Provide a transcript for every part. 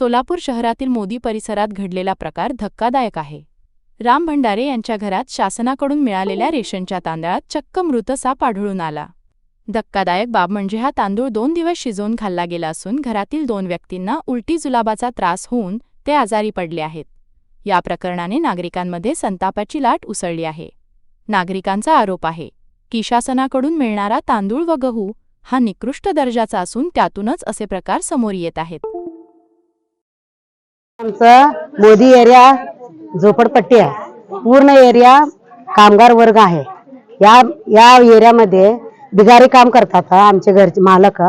सोलापूर शहरातील मोदी परिसरात घडलेला प्रकार धक्कादायक आहे. राम भंडारे यांच्या घरात शासनाकडून मिळालेल्या रेशनच्या तांदळात चक्क मृत साप आढळून आला. धक्कादायक बाब म्हणजे हा तांदूळ दोन दिवस शिजवून खाल्ला गेला असून घरातील दोन व्यक्तींना उलटी जुलाबाचा त्रास होऊन ते आजारी पडले आहेत. या प्रकरणाने नागरिकांमध्ये संतापाची लाट उसळली आहे. नागरिकांचा आरोप आहे की शासनाकडून मिळणारा तांदूळ व गहू हा निकृष्ट दर्जाचा असून त्यातूनच असे प्रकार समोर येत आहेत. आमचं मोदी एरिया झोपडपट्टी आहे. पूर्ण एरिया कामगार वर्ग आहे. या या एरियामध्ये बिगारी काम करतात आमचे घरचे मालक.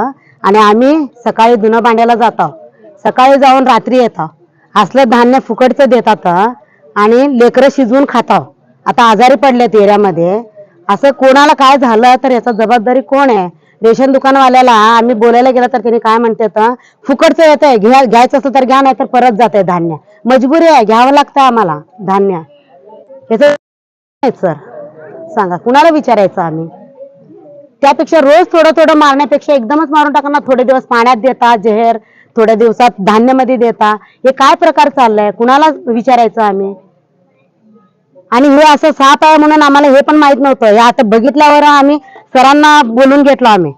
आणि आम्ही सकाळी धुणं भांड्याला जातो सकाळी जाऊन रात्री येतो असलं धान्य फुकटचं देतात आणि लेकरं शिजवून खातो आता आजारी पडल्यात एरियामध्ये. असं कोणाला काय झालं तर याचा जबाबदारी कोण आहे? रेशन दुकानवाल्याला आम्ही बोलायला गेला तर त्यांनी काय म्हणते फुकटचं येत आहे घ्या घ्यायचं असं तर घ्या नाही तर परत जात आहे धान्य. मजबुरी आहे घ्यावं लागतं आम्हाला धान्य. याचं सर. सांगा कुणाला विचारायचं आम्ही? त्यापेक्षा रोज थोडं थोडं मारण्यापेक्षा एकदमच मारून टाकणार थोडे दिवस पाण्यात देता जहर थोड्या दिवसात धान्यामध्ये देता. हे काय प्रकार चाललाय? कुणाला विचारायचं आम्ही? आणि हे असं साप आहे म्हणून आम्हाला हे पण माहीत नव्हतं. हे आता बघितल्यावर आम्ही सरांना बोलून घेतलो आम्ही.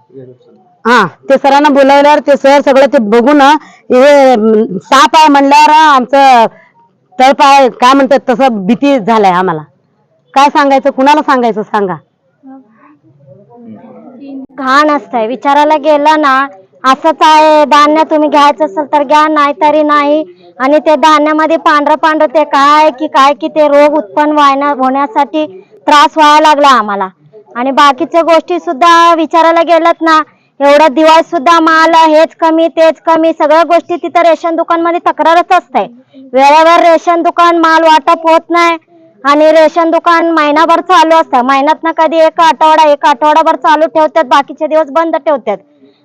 हा ते सरांना बोलावल्यावर ते सर सगळं ते बघून हे साप आहे म्हणल्यावर आमचं तळप आहे काय म्हणतात तसं भीती झालाय आम्हाला. काय सांगायचं? कुणाला सांगायचं? सांगा. घाण असतंय. विचारायला गेलं ना असंच आहे धान्य तुम्ही घ्यायचं असेल तर घ्या नाही तरी नाही. आणि ते धान्यामध्ये पांढरं पांढरं ते काय की काय की ते रोग उत्पन्न व्हायना होण्यासाठी त्रास व्हायला लागला आम्हाला. आणि बाकीच्या गोष्टी सुद्धा विचारायला गेलत ना एवढं दिवस सुद्धा माल हेच कमी तेच कमी सगळ्या गोष्टी तिथं रेशन दुकानमध्ये तक्रारच असते. वेळेवर रेशन दुकान माल वाटप होत नाही आणि रेशन दुकान महिनाभर चालू असतं. महिन्यात ना कधी एक आठवडा एक आठवडाभर चालू ठेवतात बाकीचे दिवस बंद ठेवतात.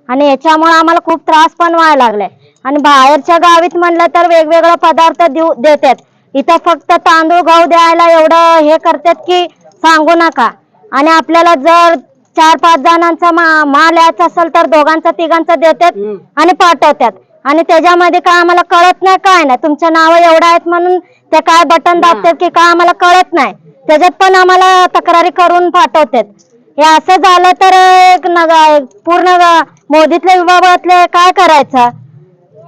आणि याच्यामुळे आम्हाला खूप त्रास पण व्हायला लागलाय. आणि बाहेरच्या गावीत म्हणलं तर वेगवेगळे पदार्थ देऊ देतात. इथं फक्त तांदूळ गहू द्यायला एवढं हे करतात की सांगू नका. आणि आपल्याला जर चार पाच जणांचा मा- माल यायचा असेल तर दोघांचा तिघांचा देतात आणि पाठवतात. आणि त्याच्यामध्ये काय आम्हाला कळत नाही काय नाही. तुमचं नाव एवढं आहेत म्हणून ते काय बटन दाबतात की काय आम्हाला कळत नाही. त्याच्यात पण आम्हाला तक्रारी करून पाठवतात. हे असं झालं तर एक नग- पूर्ण ग- मोदीतल्या विभागातले काय करायचं?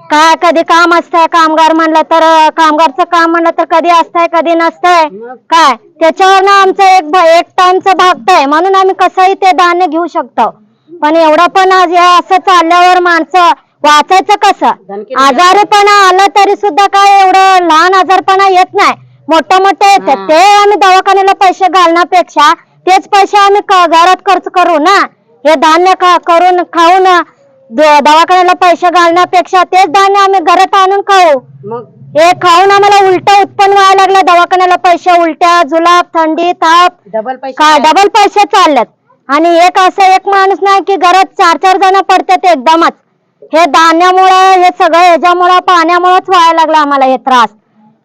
काय कधी काम असतंय? कामगार म्हणलं तर कामगारचं काम म्हणलं तर कधी असतंय कधी नसतंय? काय? त्याच्यावरनं आमचं एक एक टाइमचं भागतंय. म्हणून आम्ही कसंही ते धान्य घेऊ शकतो. पण एवढं पण आज हे असं चालल्यावर माणसं वाचायचं कसं? आजारीपणा आलं तरी सुद्धा काय एवढं लहान आजारपणा येत नाही. मोठं मोठं येतात ते आम्ही दवाखान्याला पैसे घालण्यापेक्षा तेच पैसे आम्ही घरात खर्च करू ना? हे धान्य खा करून खाऊन दवाखान्याला पैसे घालण्यापेक्षा तेच धान्य आम्ही घरात आणून खाऊ. हे खाऊन आम्हाला उलट उत्पन्न व्हायला लागलं. दवाखान्याला पैसे उलट्या जुलाब थंडी ताप. डबल पैसे डबल पैसे चाललेत आणि एक असं एक माणूस नाही की घरात चार चार जण पडतात एकदमच. हे धान्यामुळं हे सगळं ह्याच्यामुळं पाण्यामुळंच व्हायला लागलं आम्हाला हे त्रास.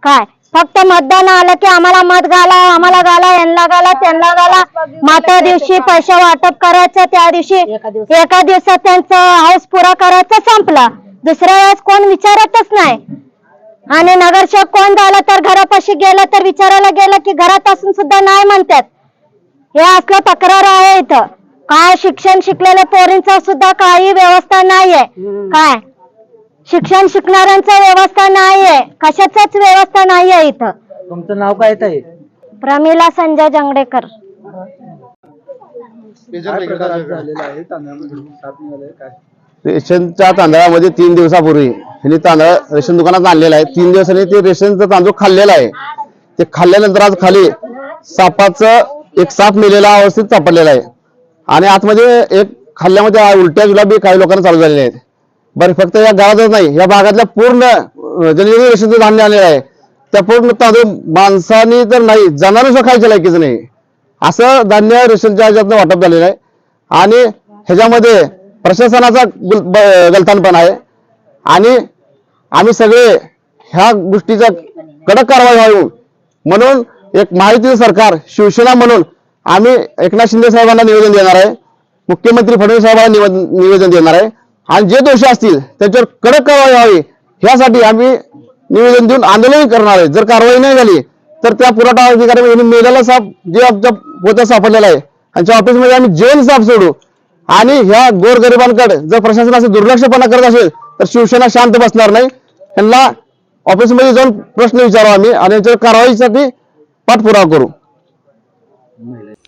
काय? फक्त मतदान आलं की आम्हाला मत घाला आम्हाला घाला यांना घाला त्यांना घाला. माता दिवशी पैसे वाटप करायचं त्या दिवशी एका दिवसात. त्यांचं हाऊस पुरा करायचं संपला. दुसऱ्या वेळेस कोण विचारतच नाही. आणि नगरसेवक कोण झाला तर घरापाशी गेलं तर विचारायला गेलं की घरात असून सुद्धा नाही म्हणतात. हे असलं तक्रार आहे इथं. काय शिक्षण शिकलेल्या पोरींचा सुद्धा काही व्यवस्था नाहीये. काय? शिक्षण शिकणाऱ्यांचा व्यवस्था नाहीये. कशाचाच व्यवस्था नाहीये इथं. तुमचं नाव काय ताई? प्रमिला संजय जंगडेकर. काय प्रकार झालेला आहे? तांदळामध्ये साप निघालाय काय रेशनच्या तांदळामध्ये तीन दिवसापूर्वी ह्यांनी तांदळ रेशन दुकानात आणलेला आहे. तीन दिवसांनी ते रेशनचा तांदूळ खाल्लेला आहे. ते खाल्ल्यानंतर आज खाली सापाचं एक साप मेलेला अवस्थेत सापडलेला आहे. आणि आतमध्ये एक खाल्ल्यामध्ये उलट्या जुलाबी काही लोकांना चालू झालेले आहेत. बरं फक्त या गावातच नाही या भागातल्या पूर्ण अं, जनजीवन धान्य आलेलं आहे. त्या पूर्ण तांदूळ माणसाने तर नाही जनावरांनी सुद्धा खायच्या लायकीच नाही. असं धान्य रेशनच्या ह्याच्यातनं वाटप झालेलं आहे. आणि ह्याच्यामध्ये प्रशासनाचा गुल- ब- गलथानपण आहे. आणि आम्ही सगळे ह्या गोष्टीचा कडक कारवाई व्हावी म्हणून एक माहिती सरकार शिवसेना म्हणून आम्ही एकनाथ शिंदे साहेबांना निवेदन देणार आहे. मुख्यमंत्री फडणवीस साहेबांना निवेदन निवेदन देणार आहे. आणि जे दोषी असतील त्याच्यावर कडक कारवाई व्हावी. ह्यासाठी आम्ही निवेदन देऊन आंदोलन करणार आहे. जर कारवाई नाही झाली तर त्या पुरवठा अधिकारी यांनी मेलेला साप जे आमच्या पोत्या सापडलेला आहे त्यांच्या ऑफिसमध्ये आम्ही जेल साप सोडू. आणि ह्या गोरगरिबांकडे जर प्रशासन असं दुर्लक्षपणा करत असेल तर शिवसेना शांत बसणार नाही. त्यांना ऑफिसमध्ये जाऊन प्रश्न विचारू आम्ही आणि याच्यावर कारवाईसाठी पाठपुरावा करू.